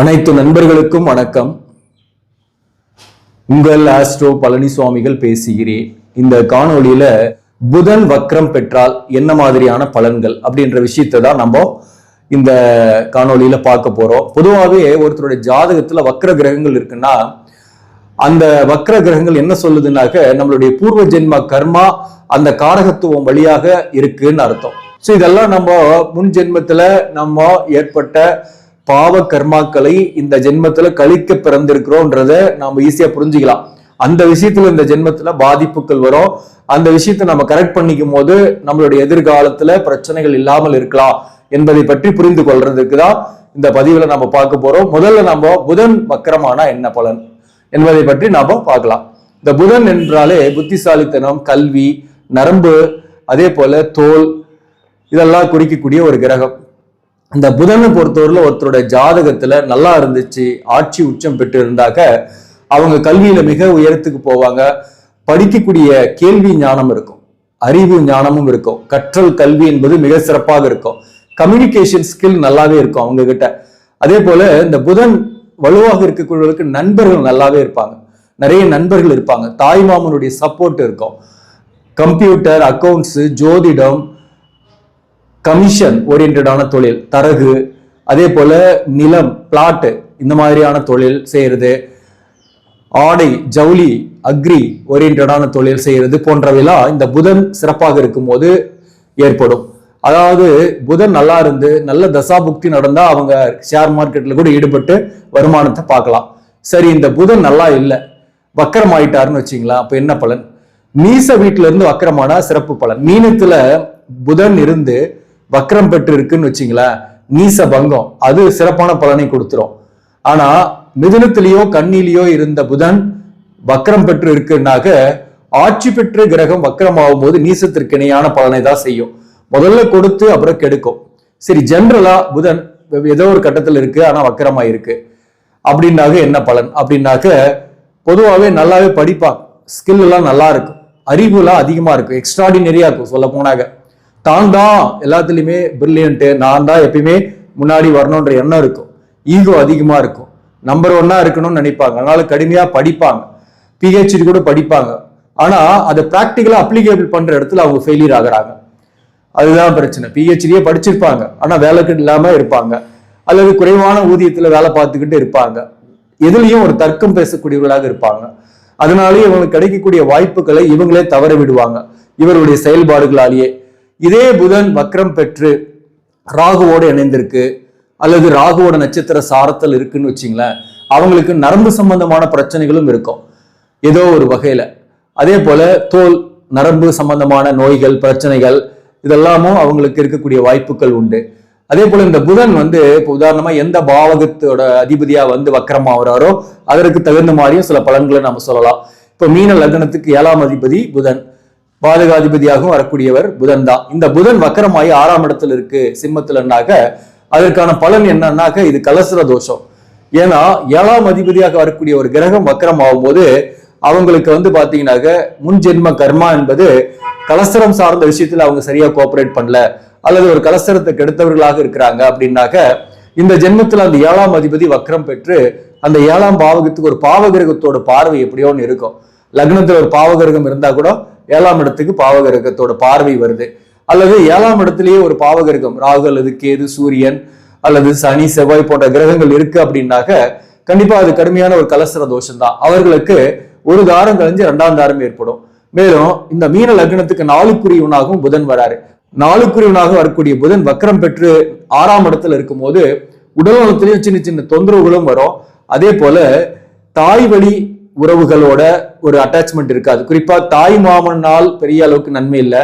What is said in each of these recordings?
அனைத்து நண்பர்களுக்கும் வணக்கம். உங்கள் ஆஸ்ட்ரோ பழனிசுவாமிகள் பேசுகிறேன். இந்த காணொலியில புதன் வக்ரம் பெற்றால் என்ன மாதிரியான பலன்கள் அப்படின்ற விஷயத்தை தான் நம்ம இந்த காணொலியில பார்க்க போறோம். பொதுவாகவே ஒருத்தருடைய ஜாதகத்துல வக்ர கிரகங்கள் இருக்குன்னா அந்த வக்ர கிரகங்கள் என்ன சொல்லுதுனாக்க நம்மளுடைய பூர்வ ஜென்ம கர்மா அந்த காரகத்துவம் வழியாக இருக்குன்னு அர்த்தம். ஸோ இதெல்லாம் நம்ம முன் ஜென்மத்துல நம்ம ஏற்பட்ட பாவ கர்மாக்களை இந்த ஜென்மத்துல கழிக்க பிறந்திருக்கிறோன்றத நாம ஈஸியா புரிஞ்சுக்கலாம். அந்த விஷயத்துல இந்த ஜென்மத்துல பாதிப்புகள் வரும். அந்த விஷயத்தை நம்ம கரெக்ட் பண்ணிக்கும் போது நம்மளுடைய எதிர்காலத்துல பிரச்சனைகள் இல்லாமல் இருக்கலாம் என்பதை பற்றி புரிந்து கொள்றதுக்கு தான் இந்த பதிவுல நம்ம பார்க்க போறோம். முதல்ல நம்ம புதன் வக்கரமானா என்ன பலன் என்பதை பற்றி நாம பார்க்கலாம். இந்த புதன் என்றாலே புத்திசாலித்தனம் கல்வி நரம்பு அதே போல தோல் இதெல்லாம் குறிக்கக்கூடிய ஒரு கிரகம். இந்த புதனை பொறுத்தவரையில் ஒருத்தரோட ஜாதகத்துல நல்லா இருந்துச்சு ஆட்சி உச்சம் பெற்று இருந்தாக்க அவங்க கல்வியில மிக உயரத்துக்கு போவாங்க. படிக்கக்கூடிய கேள்வி ஞானம் இருக்கும் அறிவு ஞானமும் இருக்கும். கற்றல் கல்வி என்பது மிக சிறப்பாக இருக்கும். கம்யூனிகேஷன் ஸ்கில் நல்லாவே இருக்கும் அவங்க கிட்ட அதே போல இந்த புதன் வலுவாக இருக்கக்கூடியவர்களுக்கு நண்பர்கள் நல்லாவே இருப்பாங்க. நிறைய நண்பர்கள் இருப்பாங்க. தாய் மாமனுடைய சப்போர்ட் இருக்கும். கம்ப்யூட்டர் அக்கௌண்ட்ஸு ஜோதிடம் கமிஷன் ஓரியன்டான தொழில் தரகு அதே போல நிலம் பிளாட்டு இந்த மாதிரியான தொழில் செய்யறது. ஆடை ஜவுளி அக்ரி ஓரியன்டான தொழில் செய்யறது போன்றவையெல்லாம் இந்த புதன் சிறப்பாக இருக்கும்போது ஏற்படும். அதாவது புதன் நல்லா இருந்து நல்ல தசாபுக்தி நடந்தா அவங்க ஷேர் மார்க்கெட்ல கூட ஈடுபட்டு வருமானத்தை பார்க்கலாம். சரி இந்த புதன் நல்லா இல்லை வக்கரம் ஆயிட்டாருன்னு வச்சுங்களா அப்ப என்ன பலன்? மீச வீட்டுல இருந்து வக்கரமான சிறப்பு பலன். மீனத்துல புதன் இருந்து வக்ரம் பெற்று இருக்குன்னு வச்சிங்களேன் நீச பங்கம். அது சிறப்பான பலனை கொடுத்துரும். ஆனா மிதுனத்திலேயோ கண்ணிலேயோ இருந்த புதன் வக்ரம் பெற்று இருக்குன்னாக்க ஆட்சி பெற்று கிரகம் வக்கரம் ஆகும்போது நீசத்திற்கு இணையான பலனை தான் செய்யும். முதல்ல கொடுத்து அப்புறம் கெடுக்கும். சரி ஜென்ரலா புதன் ஏதோ ஒரு கட்டத்தில் இருக்கு ஆனா வக்கரமா இருக்கு அப்படின்னாக்க என்ன பலன்? அப்படின்னாக்க பொதுவாகவே நல்லாவே படிப்பாங்க ஸ்கில் எல்லாம் நல்லா இருக்கும். அறிவுலாம் அதிகமா இருக்கும். எக்ஸ்ட்ராடினரியா இருக்கும் சொல்ல போனாங்க தான் தான் எல்லாத்துலேயுமே பிரில்லியன்ட்டு நான் தான் எப்பயுமே முன்னாடி வரணுன்ற எண்ணம் இருக்கும். ஈகோ அதிகமாக இருக்கும். நம்பர் ஒன்னா இருக்கணும்னு நினைப்பாங்க. அதனால கடுமையாக படிப்பாங்க. பிஹெச்டி கூட படிப்பாங்க. ஆனால் அதை ப்ராக்டிக்கலாக அப்ளிகேபிள் பண்ணுற இடத்துல அவங்க ஃபெயிலியர் ஆகுறாங்க. அதுதான் பிரச்சனை. பிஹெச்டியே படிச்சிருப்பாங்க. ஆனால் வேலைக்கு இல்லாமல் இருப்பாங்க. அல்லது குறைவான ஊதியத்தில் வேலை பார்த்துக்கிட்டு இருப்பாங்க. எதுலேயும் ஒரு தர்க்கம் பேசக்கூடியவர்களாக இருப்பாங்க. அதனாலேயே இவங்களுக்கு கிடைக்கக்கூடிய வாய்ப்புகளை இவங்களே தவற விடுவாங்க. இவருடைய செயல்பாடுகளாலேயே. இதே புதன் வக்ரம் பெற்று ராகுவோடு இணைந்திருக்கு. அல்லது ராகுவோட நட்சத்திர சாரத்தில் இருக்குன்னு வச்சிங்களேன் அவங்களுக்கு நரம்பு சம்பந்தமான பிரச்சனைகளும் இருக்கும். ஏதோ ஒரு வகையில. அதே போல தோல் நரம்பு சம்பந்தமான நோய்கள் பிரச்சனைகள் இதெல்லாமும் அவங்களுக்கு இருக்கக்கூடிய வாய்ப்புகள் உண்டு. அதே போல இந்த புதன் வந்து இப்போ உதாரணமா எந்த பாவகத்தோட அதிபதியா வந்து வக்கரமாகறாரோ அதற்கு தகுந்த மாதிரியும் சில பலன்களை நம்ம சொல்லலாம். இப்போ மீன லக்னத்துக்கு ஏழாம் அதிபதி புதன். பாதகாதிபதியாகவும் வரக்கூடியவர் புதன் தான் இந்த புதன் வக்கரமாயி ஆறாம் இடத்துல இருக்கு சிம்மத்துலன்னாக்க அதற்கான பலன் என்னன்னாக்க இது கலசர தோஷம். ஏன்னா ஏழாம் அதிபதியாக வரக்கூடிய ஒரு கிரகம் வக்கரம் ஆகும்போது அவங்களுக்கு வந்து பாத்தீங்கன்னாக்க முன் ஜென்ம கர்மா என்பது கலசரம் சார்ந்த விஷயத்துல அவங்க சரியா கோஆபரேட் பண்ணல. அல்லது ஒரு கலசரத்தை கெடுத்தவர்களாக இருக்கிறாங்க அப்படின்னாக்க இந்த ஜென்மத்துல அந்த ஏழாம் அதிபதி வக்ரம் பெற்று அந்த ஏழாம் பாவகத்துக்கு ஒரு பாவகிரகத்தோட பார்வை எப்படியோ ஒன்று இருக்கும். லக்னத்துல ஒரு பாவகிரகம் இருந்தா கூட ஏழாம் இடத்துக்கு பாவகிரகத்தோட பார்வை வருது. அல்லது ஏழாம் இடத்துலயே ஒரு பாவகிரகம் ராகு அல்லது கேது சூரியன் அல்லது சனி செவ்வாய் போன்ற கிரகங்கள் இருக்கு அப்படின்னாக்க கண்டிப்பா அது கடுமையான ஒரு கலசர தோஷம் தான் அவர்களுக்கு ஒரு தாரம் கழிஞ்சு ரெண்டாம் தாரம் ஏற்படும். மேலும் இந்த மீன லக்னத்துக்கு நாளுக்குரியவனாகவும் புதன் வராரு. நாளுக்குரியவனாக வரக்கூடிய புதன் வக்ரம் பெற்று ஆறாம் இடத்துல இருக்கும்போது உடல் நலத்திலையும் சின்ன சின்ன தொந்தரவுகளும் வரும். அதே போல தாய் வழி உறவுகளோட ஒரு அட்டாச்மெண்ட் இருக்காது. குறிப்பா தாய் மாமனால் பெரிய அளவுக்கு நன்மை இல்லை.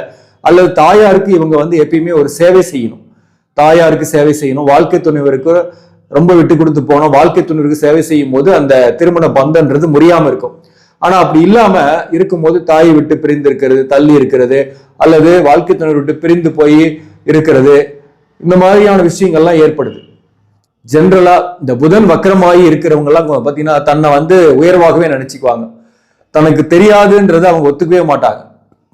அல்லது தாயாருக்கு இவங்க வந்து எப்பயுமே ஒரு சேவை செய்யணும். தாயாருக்கு சேவை செய்யணும். வாழ்க்கை துணைவருக்கு ரொம்ப விட்டு கொடுத்து போனோம் வாழ்க்கை துணைவருக்கு சேவை செய்யும் போது அந்த திருமண பந்தன்றது முடியாம இருக்கும். ஆனா அப்படி இல்லாம இருக்கும்போது தாயை விட்டு பிரிந்து இருக்கிறது தள்ளி இருக்கிறது அல்லது வாழ்க்கை துணை விட்டு பிரிந்து போய் இருக்கிறது இந்த மாதிரியான விஷயங்கள்லாம் ஏற்படுது. ஜென்ரலா இந்த புதன் வக்கரமாகி இருக்கிறவங்க எல்லாம் தன்னை வந்து உயர்வாகவே நினைச்சுக்குவாங்க. தனக்கு தெரியாதுன்றதை அவங்க ஒத்துக்கவே மாட்டாங்க.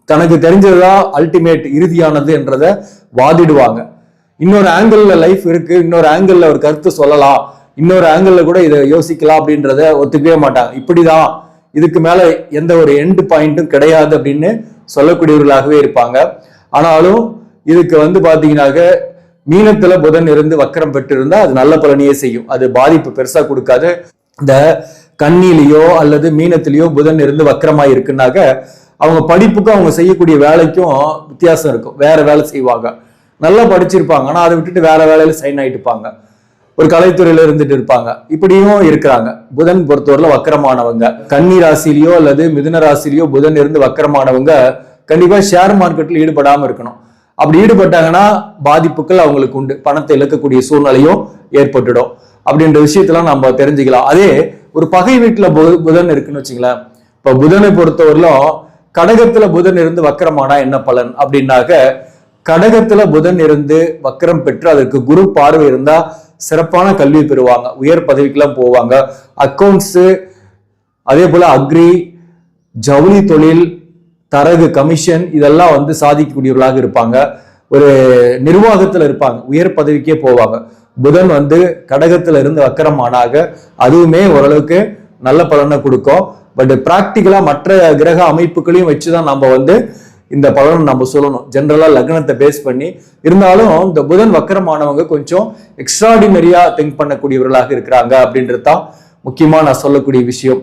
தனக்கு தெரிஞ்சதுதான் அல்டிமேட் இறுதியானது என்றதை வாதிடுவாங்க. இன்னொரு ஆங்கிள் லைஃப் இருக்கு. இன்னொரு ஆங்கிள் ஒரு கருத்து சொல்லலாம். இன்னொரு ஆங்கிள் கூட இதை யோசிக்கலாம் அப்படின்றத ஒத்துக்கவே மாட்டாங்க. இப்படிதான். இதுக்கு மேல எந்த ஒரு எண்டு பாயிண்ட்டும் கிடையாது அப்படின்னு சொல்லக்கூடியவர்களாகவே இருப்பாங்க. ஆனாலும் இதுக்கு வந்து பாத்தீங்கன்னாக்க மீனத்துல புதன் இருந்து வக்கரம் பெற்று இருந்தா அது நல்ல பலனையே செய்யும். அது பாதிப்பு பெருசா கொடுக்காது. இந்த கண்ணிலேயோ அல்லது மீனத்திலேயோ புதன் இருந்து வக்கரமா இருக்குன்னாக்க அவங்க படிப்புக்கும் அவங்க செய்யக்கூடிய வேலைக்கும் வித்தியாசம் இருக்கும். வேற வேலை செய்வாங்க. நல்லா படிச்சிருப்பாங்க. ஆனா அதை விட்டுட்டு வேற வேலையில சைன் ஆகிட்டு இருப்பாங்க. ஒரு கலைத்துறையில இருந்துட்டு இருப்பாங்க. இப்படியும் இருக்கிறாங்க. புதன் பொறுத்தவரையில வக்கரமானவங்க. கன்னி ராசிலேயோ அல்லது மிதுன ராசிலேயோ புதன் இருந்து வக்கரமானவங்க கண்டிப்பா ஷேர் மார்க்கெட்ல ஈடுபடாம இருக்கணும். அப்படி ஈடுபட்டாங்கன்னா பாதிப்புகள் அவங்களுக்கு உண்டு. பணத்தை இழக்கக்கூடிய சூழ்நிலையும் ஏற்பட்டுடும். அப்படின்ற விஷயத்தெல்லாம் நம்ம தெரிஞ்சுக்கலாம். அதே ஒரு பகை வீட்டில் பு- புதன் இருக்குன்னு வச்சுங்களேன். இப்போ புதனை பொறுத்தவரையிலும் கடகத்துல புதன் இருந்து வக்கரமானா என்ன பலன்? அப்படின்னாக்க கடகத்துல புதன் இருந்து வக்கரம் பெற்று அதற்கு குரு பார்வை இருந்தா சிறப்பான கல்வி பெறுவாங்க. உயர் பதவிக்கெல்லாம் போவாங்க. அக்கௌண்ட்ஸு அதே போல அக்ரி ஜவுளி தொழில் தரகு கமிஷன் இதெல்லாம் வந்து சாதிக்கக்கூடியவர்களாக இருப்பாங்க. ஒரு நிர்வாகத்தில் இருப்பாங்க. உயர் பதவிக்கே போவாங்க. புதன் வந்து கடகத்துல இருந்து வக்கரமானாக அதுவுமே ஓரளவுக்கு நல்ல பலனை கொடுக்கும். பட் பிராக்டிக்கலா மற்ற கிரக அமைப்புகளையும் வச்சுதான் நம்ம வந்து இந்த பலனை நம்ம சொல்லணும். ஜென்ரலா லக்னத்தை பேஸ் பண்ணி இருந்தாலும் இந்த புதன் வக்கரமானவங்க கொஞ்சம் எக்ஸ்ட்ராடினரியா திங்க் பண்ணக்கூடியவர்களாக இருக்கிறாங்க அப்படின்றது தான் முக்கியமா நான் சொல்லக்கூடிய விஷயம்.